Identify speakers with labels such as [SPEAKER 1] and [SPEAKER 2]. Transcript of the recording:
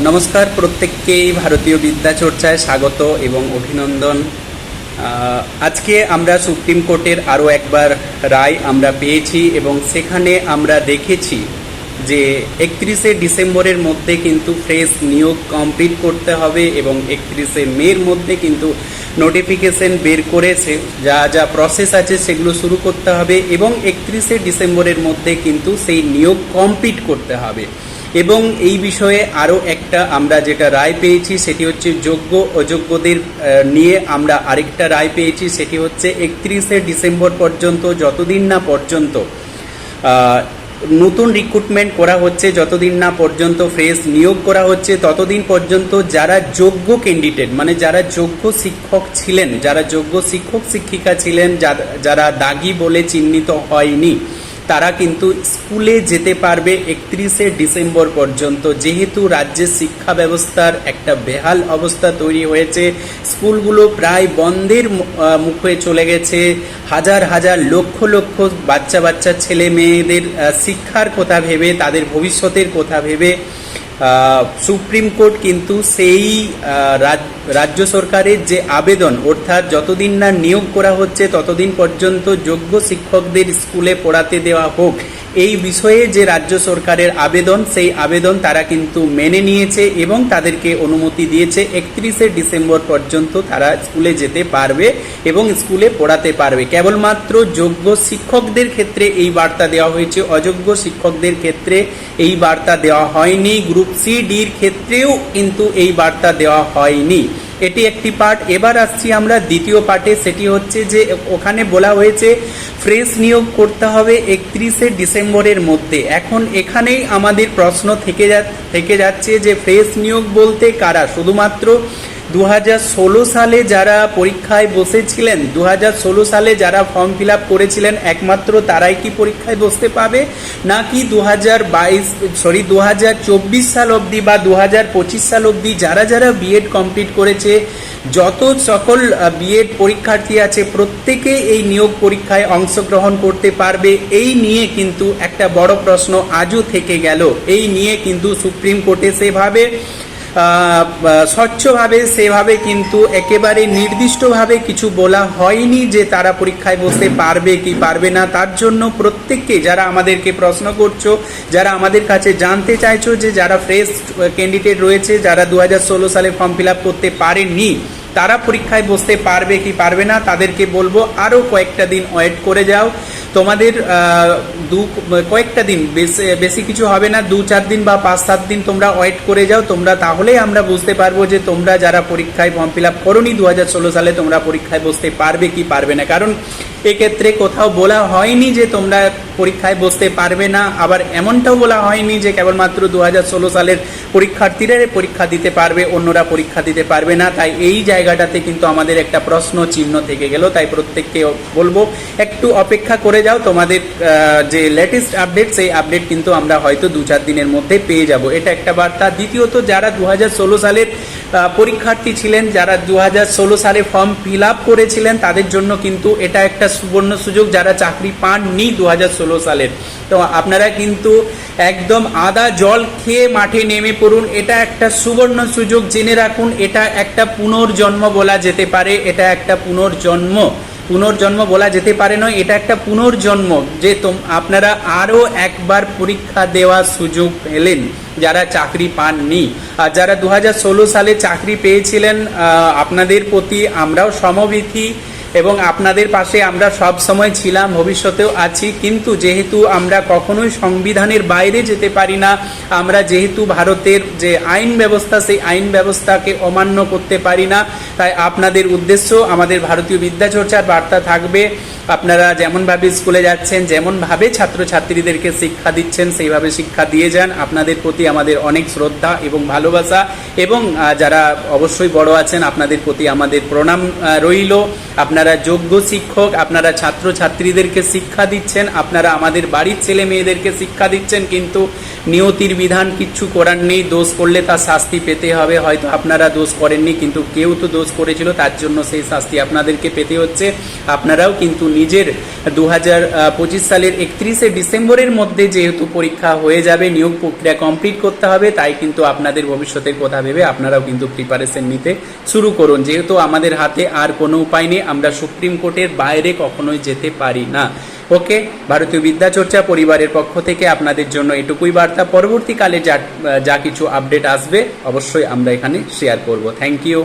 [SPEAKER 1] নমস্কার প্রত্যেককেই ভারতীয় বিদ্যা চর্চায় স্বাগত এবং অভিনন্দন। আজকে আমরা সুপ্রিম কোর্টের আরও একবার রায় আমরা পেয়েছি এবং সেখানে আমরা দেখেছি যে একত্রিশে ডিসেম্বরের মধ্যে কিন্তু ফ্রেশ নিয়োগ কমপ্লিট করতে হবে এবং একত্রিশে মের মধ্যে কিন্তু নোটিফিকেশন বের করেছে। যা যা প্রসেস আছে সেগুলো শুরু করতে হবে এবং একত্রিশে ডিসেম্বরের মধ্যে কিন্তু সেই নিয়োগ কমপ্লিট করতে হবে। এবং এই বিষয়ে আরও একটা আমরা যেটা রায় পেয়েছি, সেটি হচ্ছে যোগ্য, অযোগ্যদের নিয়ে আমরা আরেকটা রায় পেয়েছি, সেটি হচ্ছে একত্রিশে ডিসেম্বর পর্যন্ত, যতদিন না পর্যন্ত নতুন রিক্রুটমেন্ট করা হচ্ছে, যতদিন না পর্যন্ত ফ্রেশ নিয়োগ করা হচ্ছে, ততদিন পর্যন্ত যারা যোগ্য ক্যান্ডিডেট মানে যারা যোগ্য শিক্ষক ছিলেন, যারা যোগ্য শিক্ষক, শিক্ষিকা ছিলেন যারা দাগি বলে চিহ্নিত হয়নি তারা কিন্তু স্কুলে যেতে পারবে একত্রিশে ডিসেম্বর পর্যন্ত। যেহেতু রাজ্যে শিক্ষা ব্যবস্থার একটা বেহাল অবস্থা তৈরি হয়েছে, স্কুলগুলো প্রায় বন্ধের মুখে চলে গেছে। হাজার হাজার লক্ষ লক্ষ বাচ্চা বাচ্চা ছেলে মেয়েদের শিক্ষার কথা ভেবে, তাদের ভবিষ্যতের কথা ভেবে সুপ্রিম কোর্ট কিন্তু সেই রাজ্য সরকারের যে আবেদন, অর্থাৎ যতদিন না নিয়োগ করা হচ্ছে ততদিন পর্যন্ত যোগ্য শিক্ষকদের স্কুলে পড়াতে দেওয়া হোক এই বিষয়ে যে রাজ্য সরকারের আবেদন, সেই আবেদন তারা কিন্তু মেনে নিয়েছে এবং তাদেরকে অনুমতি দিয়েছে, একত্রিশে ডিসেম্বর পর্যন্ত তারা স্কুলে যেতে পারবে এবং স্কুলে পড়াতে পারবে। কেবলমাত্র যোগ্য শিক্ষকদের ক্ষেত্রে এই বার্তা দেওয়া হয়েছে। অযোগ্য শিক্ষকদের ক্ষেত্রে এই বার্তা দেওয়া হয়নি। গ্রুপ সি ডির ক্ষেত্রেও কিন্তু এই বার্তা দেওয়া হয়নি। এটি একটি পার্ট এবার আসছি আমরা দ্বিতীয় পার্টে সেটি হচ্ছে যে ওখানে বলা হয়েছে ফ্রেশ নিয়োগ করতে হবে একত্রিশে ডিসেম্বরের মধ্যে। এখন এখানেই আমাদের প্রশ্ন থেকে যা থেকে যাচ্ছে যে ফ্রেশ নিয়োগ বলতে কারা? শুধুমাত্র দু হাজার ষোলো সালে যারা পরীক্ষায় বসেছিলেন দু হাজার ষোলো সালে যারা ফর্ম ফিল করেছিলেন, একমাত্র তারাই কি পরীক্ষায় বসতে পাবে? নাকি দু সরি দু হাজার চব্বিশ সাল অবধি বা দু হাজার পঁচিশ সাল অবধি যারা যারা বিএড কমপ্লিট করেছে, যত সকল বিএড পরীক্ষার্থী আছে, প্রত্যেকে এই নিয়োগ পরীক্ষায় অংশগ্রহণ করতে পারবে। এই নিয়ে কিন্তু একটা বড় প্রশ্ন আজও থেকে গেল। এই নিয়ে কিন্তু সুপ্রিম কোর্টে সেভাবে স্বচ্ছভাবে সেভাবে কিন্তু একেবারে নির্দিষ্টভাবে কিছু বলা হয়নি যে তারা পরীক্ষায় বসতে পারবে কি পারবে না। তার জন্য প্রত্যেককে যারা আমাদেরকে প্রশ্ন করছ, যারা আমাদের কাছে জানতে চাইছো যে যারা ফ্রেশ ক্যান্ডিডেট রয়েছে, যারা দু হাজার ষোলো সালে ফর্ম ফিল করতে পারেননি, তারা পরীক্ষায় বসতে পারবে কি পারবে না, তাদেরকে বলব আরও কয়েকটা দিন ওয়েট করে যাও। তোমাদের দু, কয়েকটা দিন, বেশি বেশি কিছু হবে না, দু, চার দিন বা পাঁচ, সাত দিন তোমরা ওয়েট করে যাও, তোমরা তাহলেই আমরা বুঝতে পারব যে তোমরা যারা পরীক্ষায় ফর্ম ফিল আপ করোনি দু হাজার ষোলো সালে, তোমরা পরীক্ষায় বসতে পারবে কি পারবে না। কারণ এক্ষেত্রে কোথাও বলা হয়নি যে তোমরা পরীক্ষায় বসতে পারবে না। আবার এমনটাও বলা হয়নি যে কেবলমাত্র দু হাজার ষোলো সালের পরীক্ষার্থীরা পরীক্ষা দিতে পারবে, অন্যরা পরীক্ষা দিতে পারবে না। তাই এই জায়গাটাতে কিন্তু আমাদের একটা প্রশ্ন চিহ্ন থেকে গেল। তাই প্রত্যেককে বলব, একটু অপেক্ষা করে যাও। তোমাদের যে লেটেস্ট আপডেট সেই আপডেট কিন্তু আমরা হয়তো দু চার দিনের মধ্যে পেয়ে যাব। এটা একটা বার্তা। দ্বিতীয়ত, যারা দু হাজার ষোলো সালের পরীক্ষার্থী ছিলেন যারা দু হাজার ষোলো সালে ফর্ম ফিল আপ করেছিলেন, তাদের জন্য কিন্তু এটা একটা সুবর্ণ সুযোগ যারা চাকরি পাননি দু হাজার ষোলো সালের। তো আপনারা কিন্তু একদম আদা জল খেয়ে মাঠে নেমে পড়ুন, এটা একটা সুবর্ণ সুযোগ জেনে রাখুন, এটা একটা পুনর্জন্ম বলা যেতে পারে, এটা একটা পুনর্জন্ম। পুনর্জন্ম বলা যেতে পারে নয়, এটা একটা পুনর্জন্ম যে তোম, আপনারা আরও একবার পরীক্ষা দেওয়ার সুযোগ পেলেন যারা চাকরি পাননি। আর যারা দু হাজার ষোলো সালে চাকরি পেয়েছিলেন আপনাদের প্রতি আমরাও সমবিথি এবং আপনাদের পাশে আমরা সব সময় ছিলাম, ভবিষ্যতেও আছি। কিন্তু যেহেতু আমরা কখনোই সংবিধানের বাইরে যেতে পারি না, আমরা যেহেতু ভারতের যে আইন ব্যবস্থা, সেই আইন ব্যবস্থাকে অমান্য করতে পারি না, তাই আপনাদের উদ্দেশ্য আমাদের ভারতীয় বিদ্যাচর্চার বার্তা থাকবে। আপনারা যেমনভাবে স্কুলে যাচ্ছেন, যেমনভাবে ছাত্রছাত্রীদেরকে শিক্ষা দিচ্ছেন, সেইভাবে শিক্ষা দিয়ে যান। আপনাদের প্রতি আমাদের অনেক শ্রদ্ধা এবং ভালোবাসা এবং যারা অবশ্যই বড় আছেন, আপনাদের প্রতি আমাদের প্রণাম রইল। আপনারা আপনারা যোগ্য শিক্ষক, আপনারা ছাত্র ছাত্রীদেরকে শিক্ষা দিচ্ছেন, আপনারা আমাদের বাড়ির ছেলে মেয়েদেরকে শিক্ষা দিচ্ছেন, কিন্তু নিয়তির বিধান কিচ্ছু করার নেই, দোষ করলে তার শাস্তি পেতে হবে। হয়তো আপনারা দোষ করেননি, কিন্তু কেউ তো দোষ করেছিল, তার জন্য সেই শাস্তি আপনাদেরকে পেতে হচ্ছে। আপনারাও কিন্তু নিজের দু হাজার পঁচিশ সালের একত্রিশে ডিসেম্বরের মধ্যে যেহেতু পরীক্ষা হয়ে যাবে, নিয়োগ প্রক্রিয়া কমপ্লিট করতে হবে, তাই কিন্তু আপনাদের ভবিষ্যতের কথা ভেবে আপনারাও কিন্তু প্রিপারেশন নিতে শুরু করুন। যেহেতু আমাদের হাতে আর কোনো উপায় নেই, আমরা সুপ্রিম কোর্টের বাইরে কখনোই যেতে পারি না। ওকে, ভারতীয় বিদ্যাচর্চা পরিবারের পক্ষ থেকে আপনাদের জন্য এটুকুই বার্তা। পরবর্তীকালে যা যা কিছু আপডেট আসবে, অবশ্যই আমরা এখানে শেয়ার করব। Thank you